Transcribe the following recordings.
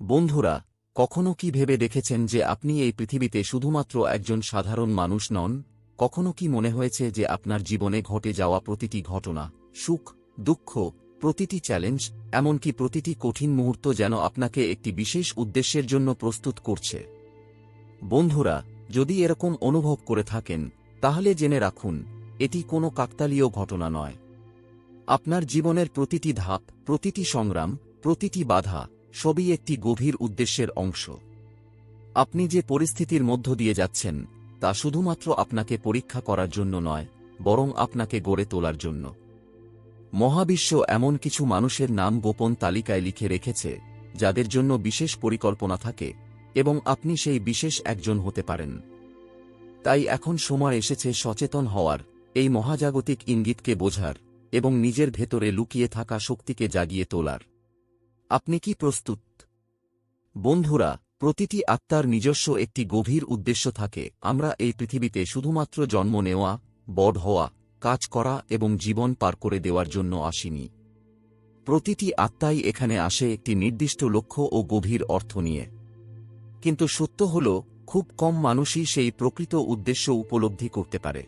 বন্ধুরা, কখনো কি ভেবে দেখেছেন যে আপনি এই পৃথিবীতে শুধুমাত্র একজন সাধারণ মানুষ নন? কখনো কি মনে হয়েছে যে আপনার জীবনে ঘটে যাওয়া প্রতিটি ঘটনা, সুখ, দুঃখ, প্রতিটি চ্যালেঞ্জ, এমনকি প্রতিটি কঠিন মুহূর্ত যেন আপনাকে একটি বিশেষ উদ্দেশ্যের জন্য প্রস্তুত করছে? বন্ধুরা, যদি এরকম অনুভব করে থাকেন, তাহলে জেনে রাখুন, এটি কোনো কাকতালীয় ঘটনা নয়। আপনার জীবনের প্রতিটি ধাপ, প্রতিটি সংগ্রাম, প্রতিটি বাধা সবই একটি গভীর উদ্দেশ্যের অংশ। আপনি যে পরিস্থিতির মধ্য দিয়ে যাচ্ছেন, তা শুধুমাত্র আপনাকে পরীক্ষা করার জন্য নয়, বরং আপনাকে গড়ে তোলার জন্য। মহাবিশ্ব এমন কিছু মানুষের নাম গোপন তালিকায় লিখে রেখেছে, যাদের জন্য বিশেষ পরিকল্পনা থাকে, এবং আপনি সেই বিশেষ একজন হতে পারেন। তাই এখন সময় এসেছে সচেতন হওয়ার, এই মহাজাগতিক ইঙ্গিতকে বোঝার, এবং নিজের ভেতরে লুকিয়ে থাকা শক্তিকে জাগিয়ে তোলার। আপনি কি প্রস্তুত? বন্ধুরা, প্রতিটি আত্মার নিজস্ব একটি গভীর উদ্দেশ্য থাকে। আমরা এই পৃথিবীতে শুধুমাত্র জন্ম নেওয়া, বড় হওয়া, কাজ করা এবং জীবন পার করে দেওয়ার জন্য আসিনি। প্রতিটি আত্মাই এখানে আসে একটি নির্দিষ্ট লক্ষ্য ও গভীর অর্থ নিয়ে। কিন্তু সত্য হল, খুব কম মানুষই সেই প্রকৃত উদ্দেশ্য উপলব্ধি করতে পারে।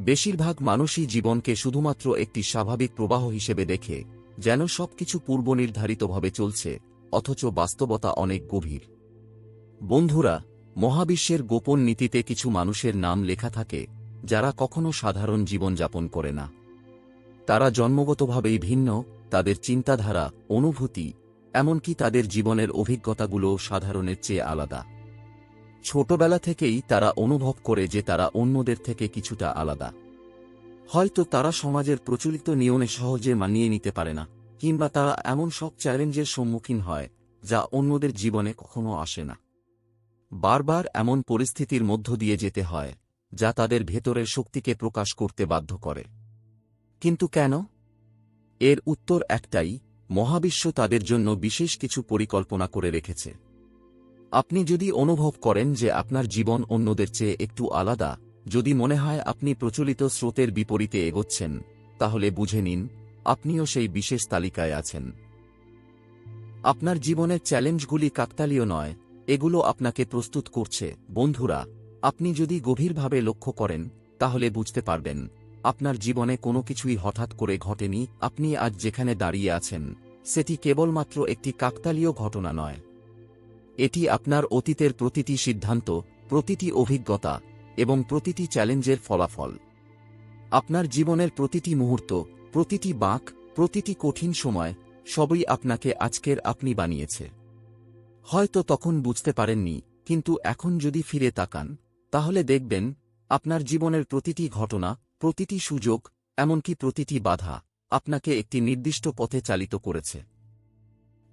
বেশিরভাগ মানুষই জীবনকে শুধুমাত্র একটি স্বাভাবিক প্রবাহ হিসেবে দেখে। যেন সবকিছু পূর্বনির্ধারিতভাবে চলছে, অথচ বাস্তবতা অনেক গভীর। বন্ধুরা, মহাবিশ্বের গোপন নীতিতে কিছু মানুষের নাম লেখা থাকে, যারা কখনো সাধারণ জীবনযাপন করে না। তারা জন্মগতভাবেই ভিন্ন, তাদের চিন্তাধারা, অনুভূতি, এমনকি তাদের জীবনের অভিজ্ঞতাগুলো সাধারণের চেয়ে আলাদা। ছোটবেলা থেকেই তারা অনুভব করে যে তারা অন্যদের থেকে কিছুটা আলাদা। হয়তো তারা সমাজের প্রচলিত নিয়মে সহজে মানিয়ে নিতে পারে না, কিংবা তারা এমন সব চ্যালেঞ্জের সম্মুখীন হয়, যা অন্যদের জীবনে কখনো আসে না। বারবার এমন পরিস্থিতির মধ্য দিয়ে যেতে হয়, যা তাদের ভেতরের শক্তিকে প্রকাশ করতে বাধ্য করে। কিন্তু কেন? এর উত্তর একটাই, মহাবিশ্ব তাদের জন্য বিশেষ কিছু পরিকল্পনা করে রেখেছে। আপনি যদি অনুভব করেন যে আপনার জীবন অন্যদের চেয়ে একটু আলাদা যদি মনে হয় আপনি প্রচলিত স্রোতের বিপরীতে এগোচ্ছেন, তাহলে বুঝে নিন, আপনিও সেই বিশেষ তালিকায় আছেন। আপনার জীবনের চ্যালেঞ্জগুলি কাকতালীয় নয়, এগুলো আপনাকে প্রস্তুত করছে। বন্ধুরা, আপনি যদি গভীরভাবে লক্ষ্য করেন, তাহলে বুঝতে পারবেন, আপনার জীবনে কোনো কিছুই হঠাৎ করে ঘটেনি, আপনি আজ যেখানে দাঁড়িয়ে আছেন, সেটি কেবলমাত্র একটি কাকতালীয় ঘটনা নয়। এটি আপনার অতীতের প্রতিটি সিদ্ধান্ত, প্রতিটি অভিজ্ঞতা এবং প্রতিটি চ্যালেঞ্জের ফলাফল। আপনার জীবনের প্রতিটি মুহূর্ত, প্রতিটি বাঁক, প্রতিটি কঠিন সময়, সবই আপনাকে আজকের আপনি বানিয়েছে। হয়তো তখন বুঝতে পারেননি, কিন্তু এখন যদি ফিরে তাকান, তাহলে দেখবেন, আপনার জীবনের প্রতিটি ঘটনা, প্রতিটি সুযোগ, এমনকি প্রতিটি বাধা, আপনাকে একটি নির্দিষ্ট পথে চালিত করেছে।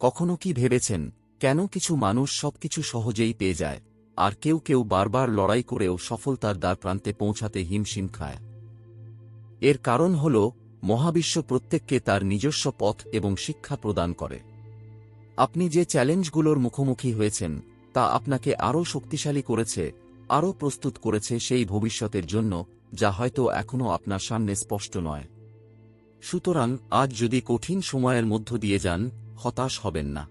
কখনো কি ভেবেছেন, কেন কিছু মানুষ সবকিছু সহজেই পেয়ে যায়? আর কেউ কেউ বারবার লড়াই করেও সফলতার দ্বার প্রান্তে পৌঁছাতে হিমশিম খায়। এর কারণ হল, মহাবিশ্ব প্রত্যেককে তার নিজস্ব পথ এবং শিক্ষা প্রদান করে। আপনি যে চ্যালেঞ্জগুলোর মুখোমুখি হয়েছেন, তা আপনাকে আরও শক্তিশালী করেছে, আরও প্রস্তুত করেছে সেই ভবিষ্যতের জন্য, যা হয়তো এখনও আপনার সামনে স্পষ্ট নয়। সুতরাং, আজ যদি কঠিন সময়ের মধ্য দিয়ে যান, হতাশ হবেন না।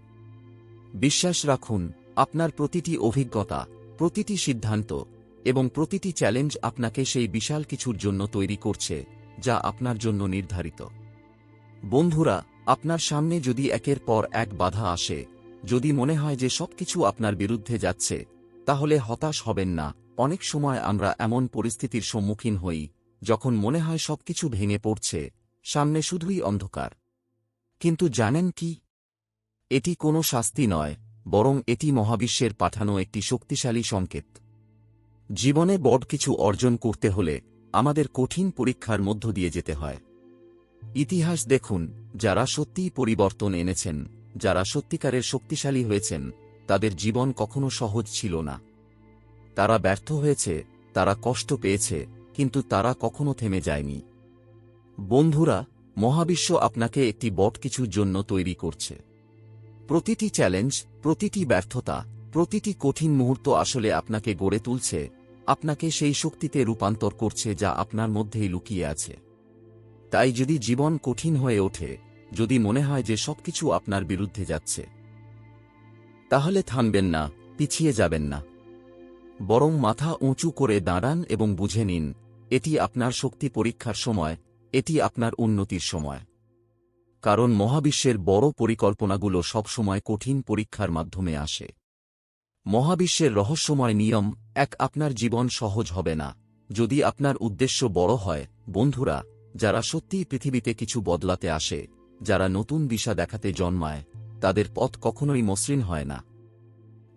বিশ্বাস রাখুন, আপনার প্রতিটি অভিজ্ঞতা প্রতিটি সিদ্ধান্ত এবং প্রতিটি চ্যালেঞ্জ আপনাকে সেই বিশাল কিছুর জন্য তৈরি করছে, যা আপনার জন্য নির্ধারিত। বন্ধুরা, আপনার সামনে যদি একের পর এক বাধা আসে, যদি মনে হয় যে সবকিছু আপনার বিরুদ্ধে যাচ্ছে, তাহলে হতাশ হবেন না। অনেক সময় আমরা এমন পরিস্থিতির সম্মুখীন হই, যখন মনে হয় সবকিছু ভেঙে পড়ছে, সামনে শুধুই অন্ধকার। কিন্তু জানেন কি? এটি কোনো শাস্তি নয়। বরং এটি মহাবিশ্বের পাঠানো একটি শক্তিশালী সংকেত। জীবনে বড় কিছু অর্জন করতে হলে আমাদের কঠিন পরীক্ষার মধ্য দিয়ে যেতে হয়। ইতিহাস দেখুন, যারা সত্যিই পরিবর্তন এনেছেন, যারা সত্যিকারের শক্তিশালী হয়েছেন, তাদের জীবন কখনো সহজ ছিল না। তারা ব্যর্থ হয়েছে, তারা কষ্ট পেয়েছে, কিন্তু তারা কখনো থেমে যায়নি। বন্ধুরা, মহাবিশ্ব আপনাকে একটি বট কিছুর জন্য তৈরি করছে। প্রতিটি চ্যালেঞ্জ প্রতিটি ব্যর্থতা, প্রতিটি কঠিন মুহূর্ত আসলে আপনাকে গড়ে তুলছে, আপনাকে সেই শক্তিতে রূপান্তর করছে যা আপনার মধ্যেই লুকিয়ে আছে। তাই যদি জীবন কঠিন হয়ে ওঠে, যদি মনে হয় যে সবকিছু আপনার বিরুদ্ধে যাচ্ছে, তাহলে থামবেন না, পিছিয়ে যাবেন না। বরং মাথা উঁচু করে দাঁড়ান এবং বুঝে নিন, এটি আপনার শক্তি পরীক্ষার সময়, এটি আপনার উন্নতির সময়। কারণ মহাবিশ্বের বড় পরিকল্পনাগুলো সবসময় কঠিন পরীক্ষার মাধ্যমে আসে। মহাবিশ্বের রহস্যময় নিয়ম, এক আপনার জীবন সহজ হবে না। যদি আপনার উদ্দেশ্য বড় হয়, বন্ধুরা, যারা সত্যিই পৃথিবীতে কিছু বদলাতে আসে, যারা নতুন দিশা দেখাতে জন্মায়, তাদের পথ কখনোই মসৃণ হয় না।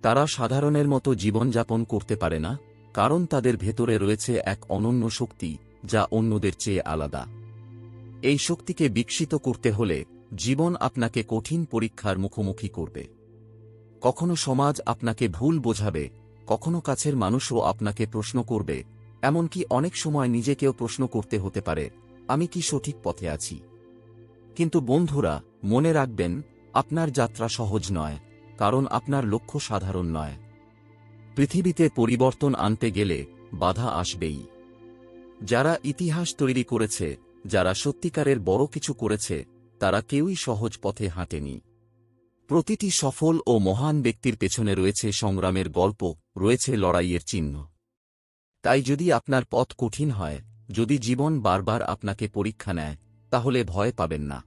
তারা সাধারণের মতো জীবনযাপন করতে পারে না, কারণ তাদের ভেতরে রয়েছে এক অনন্য শক্তি, যা অন্যদের চেয়ে আলাদা। এই শক্তিকে বিকশিত করতে হলে জীবন আপনাকে কঠিন পরীক্ষার মুখোমুখি করবে। কখনো সমাজ আপনাকে ভুল বোঝাবে, কখনো কাছের মানুষও আপনাকে প্রশ্ন করবে, এমনকি অনেক সময় নিজেকেও প্রশ্ন করতে হতে পারে, আমি কি সঠিক পথে আছি? কিন্তু বন্ধুরা, মনে রাখবেন, আপনার যাত্রা সহজ নয়, কারণ আপনার লক্ষ্য সাধারণ নয়। পৃথিবীতে পরিবর্তন আনতে গেলে বাধা আসবেই। যারা ইতিহাস তৈরি করেছে যারা সত্যিকারের বড় কিছু করেছে, তারা কেউই সহজ পথে হাঁটেনি। প্রতিটি সফল ও মহান ব্যক্তির পেছনে রয়েছে সংগ্রামের গল্প, রয়েছে লড়াইয়ের চিহ্ন। তাই যদি আপনার পথ কঠিন হয়, যদি জীবন বারবার আপনাকে পরীক্ষা নেয়, তাহলে ভয় পাবেন না।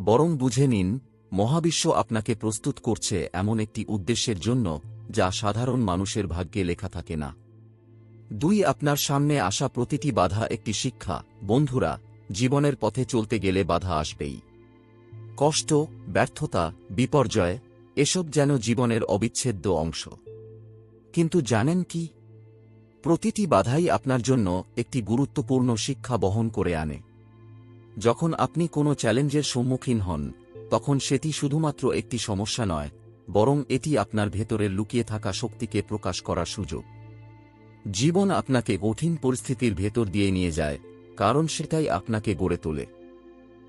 বরং বুঝে নিন, মহাবিশ্ব আপনাকে প্রস্তুত করছে এমন একটি উদ্দেশ্যের জন্য যা সাধারণ মানুষের ভাগ্যে লেখা থাকে না। দুই আপনার সামনে আসা প্রতিটি বাধা একটি শিক্ষা। বন্ধুরা, জীবনের পথে চলতে গেলে বাধা আসবেই। কষ্ট, ব্যর্থতা, বিপর্যয়, এসব যেন জীবনের অবিচ্ছেদ্য অংশ। কিন্তু জানেন কি? প্রতিটি বাধাই আপনার জন্য একটি গুরুত্বপূর্ণ শিক্ষা বহন করে আনে। যখন আপনি কোনো চ্যালেঞ্জের সম্মুখীন হন, তখন সেটি শুধুমাত্র একটি সমস্যা নয়, বরং এটি আপনার ভেতরের লুকিয়ে থাকা শক্তিকে প্রকাশ করার সুযোগ। জীবন আপনাকে কঠিন পরিস্থিতির ভেতর দিয়ে নিয়ে যায়, কারণ সেটাই আপনাকে গড়ে তোলে।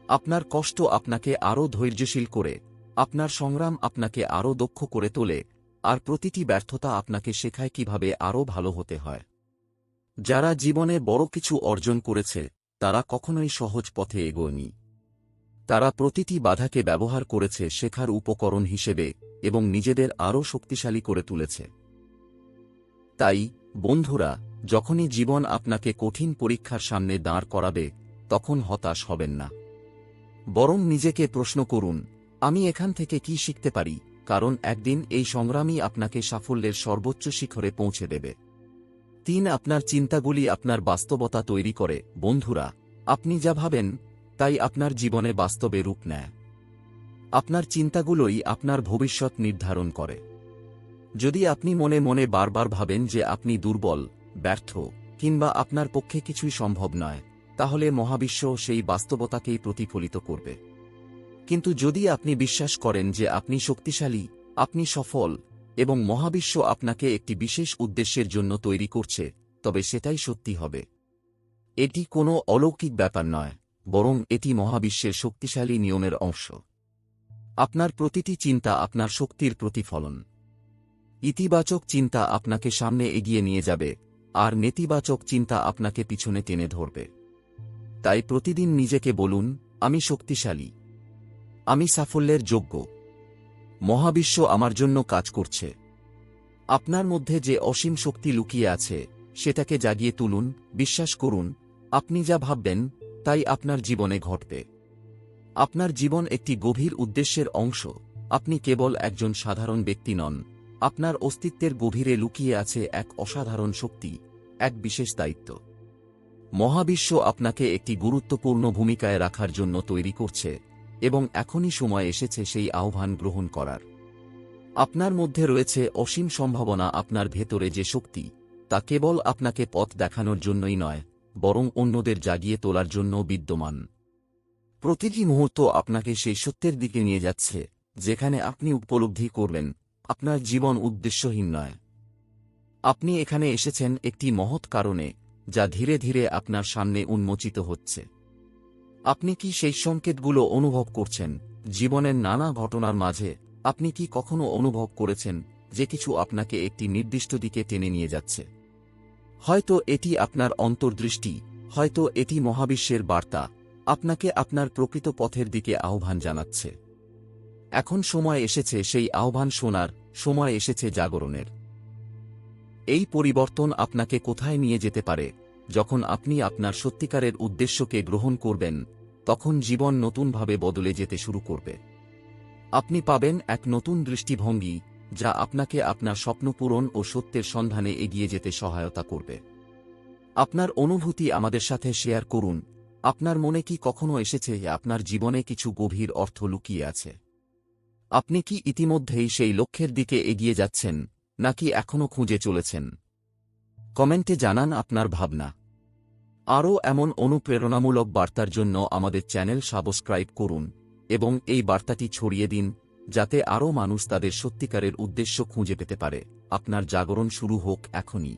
আপনার কষ্ট আপনাকে আরও ধৈর্যশীল করে, আপনার সংগ্রাম আপনাকে আরও দক্ষ করে তোলে, আর প্রতিটি ব্যর্থতা আপনাকে শেখায় কীভাবে আরও ভালো হতে হয়। যারা জীবনে বড় কিছু অর্জন করেছে, তারা কখনোই সহজ পথে এগোয়নি। তারা প্রতিটি বাধাকে ব্যবহার করেছে শেখার উপকরণ হিসেবে এবং নিজেদের আরও শক্তিশালী করে তুলেছে। তাই, বন্ধুরা, যখনই জীবন আপনাকে কঠিন পরীক্ষার সামনে দাঁড় করাবে, তখন হতাশ হবেন না। বরং নিজেকে প্রশ্ন করুন, আমি এখান থেকে কি শিখতে পারি? কারণ একদিন এই সংগ্রামই আপনাকে সাফল্যের সর্বোচ্চ শিখরে পৌঁছে দেবে। তিন, আপনার চিন্তাগুলি আপনার বাস্তবতা তৈরি করে। বন্ধুরা, আপনি যা ভাবেন, তাই আপনার জীবনে বাস্তবে রূপ নেয়। আপনার চিন্তাগুলোই আপনার ভবিষ্যৎ নির্ধারণ করে। যদি আপনি মনে মনে বারবার ভাবেন যে আপনি দুর্বল, ব্যর্থ, কিংবা আপনার পক্ষে কিছুই সম্ভব নয়, তাহলে মহাবিশ্ব সেই বাস্তবতাকেই প্রতিফলিত করবে। কিন্তু যদি আপনি বিশ্বাস করেন যে আপনি শক্তিশালী, আপনি সফল, এবং মহাবিশ্ব আপনাকে একটি বিশেষ উদ্দেশ্যের জন্য তৈরি করছে, তবে সেটাই সত্যি হবে। এটি কোনো অলৌকিক ব্যাপার নয়, বরং এটি মহাবিশ্বের শক্তিশালী নিয়মের অংশ। আপনার প্রতিটি চিন্তা আপনার শক্তির প্রতিফলন। ইতিবাচক চিন্তা আপনাকে সামনে এগিয়ে নিয়ে যাবে, আর নেতিবাচক চিন্তা আপনাকে পিছনে টেনে ধরবে। তাই প্রতিদিন নিজেকে বলুন, আমি শক্তিশালী। আমি সাফল্যের যোগ্য। মহাবিশ্ব আমার জন্য কাজ করছে। আপনার মধ্যে যে অসীম শক্তি লুকিয়ে আছে, সেটাকে জাগিয়ে তুলুন, বিশ্বাস করুন, আপনি যা ভাববেন, তাই আপনার জীবনে ঘটবে। আপনার জীবন একটি গভীর উদ্দেশ্যের অংশ, আপনি কেবল একজন সাধারণ ব্যক্তি নন। আপনার অস্তিত্বের গভীরে লুকিয়ে আছে এক অসাধারণ শক্তি, এক বিশেষ দায়িত্ব। মহাবিশ্ব আপনাকে একটি গুরুত্বপূর্ণ ভূমিকায় রাখার জন্য তৈরি করছে এবং এখনই সময় এসেছে সেই আহ্বান গ্রহণ করার। আপনার মধ্যে রয়েছে অসীম সম্ভাবনা আপনার ভেতরে যে শক্তি, তা কেবল আপনাকে পথ দেখানোর জন্যই নয়, বরং অন্যদের জাগিয়ে তোলার জন্য বিদ্যমান। প্রতিটি মুহূর্ত আপনাকে সেই সত্যের দিকে নিয়ে যাচ্ছে, যেখানে আপনি উপলব্ধি করবেন আপনার জীবন উদ্দেশ্যহীন নয়। আপনি এখানে এসেছেন একটি মহৎ কারণে, যা ধীরে ধীরে আপনার সামনে উন্মোচিত হচ্ছে। আপনি কি সেই সংকেতগুলো অনুভব করছেন, জীবনের নানা ঘটনার মাঝে? আপনি কি কখনো অনুভব করেছেন, যে কিছু আপনাকে একটি নির্দিষ্ট দিকে টেনে নিয়ে যাচ্ছে? হয়তো এটি আপনার অন্তর্দৃষ্টি, হয়তো এটি মহাবিশ্বের বার্তা, আপনাকে আপনার প্রকৃত পথের দিকে আহ্বান জানাচ্ছে। এখন সময় এসেছে সেই আহ্বান শোনার, সময় এসেছে জাগরণের। এই পরিবর্তন আপনাকে কোথায় নিয়ে যেতে পারে? যখন আপনি আপনার সত্যিকারের উদ্দেশ্যকে গ্রহণ করবেন, তখন জীবন নতুনভাবে বদলে যেতে শুরু করবে। আপনি পাবেন এক নতুন দৃষ্টিভঙ্গি, যা আপনাকে আপনার স্বপ্ন পূরণ ও সত্যের সন্ধানে এগিয়ে যেতে সহায়তা করবে। আপনার অনুভূতি আমাদের সাথে শেয়ার করুন। আপনার মনে কি কখনো এসেছে আপনার জীবনে কিছু গভীর অর্থ লুকিয়ে আছে? আপনি কি ইতিমধ্যেই সেই লক্ষ্যের দিকে এগিয়ে যাচ্ছেন, নাকি এখনও খুঁজে চলেছেন? কমেন্টে জানান আপনার ভাবনা। আরও এমন অনুপ্রেরণামূলক বার্তার জন্য আমাদের চ্যানেল সাবস্ক্রাইব করুন এবং এই বার্তাটি ছড়িয়ে দিন, যাতে আরও মানুষ তাদের সত্যিকারের উদ্দেশ্য খুঁজে পেতে পারে। আপনার জাগরণ শুরু হোক এখনই।